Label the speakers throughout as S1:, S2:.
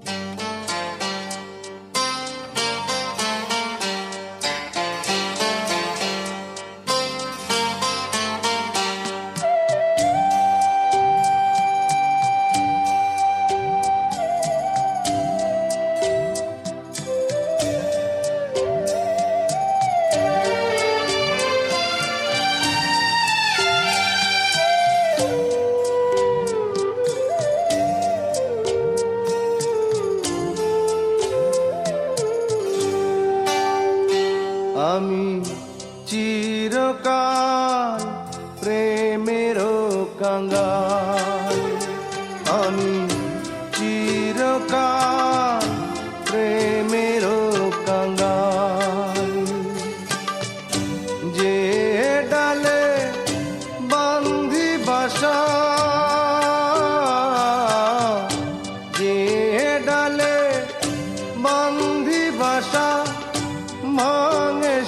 S1: Thank you. আমি চিরকাল প্রেমের কাঙ্গাল। আমি চিরকাল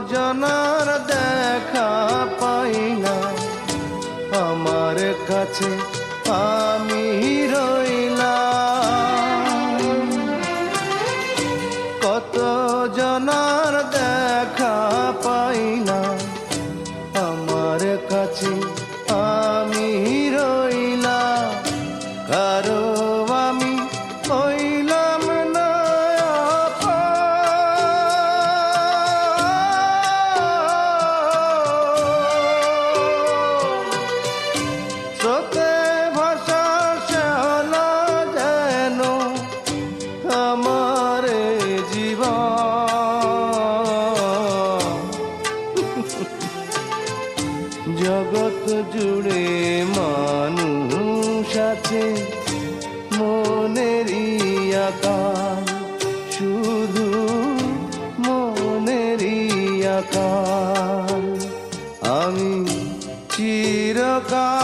S1: জনার দেখা পাই না। আমার কাছে আমি রইলাম। কত জনার দেখা পাই না। আমার কাছে জুড়ে মানুষ আছে। মনের আকার শুধু মনের আকার আমি চিরকাল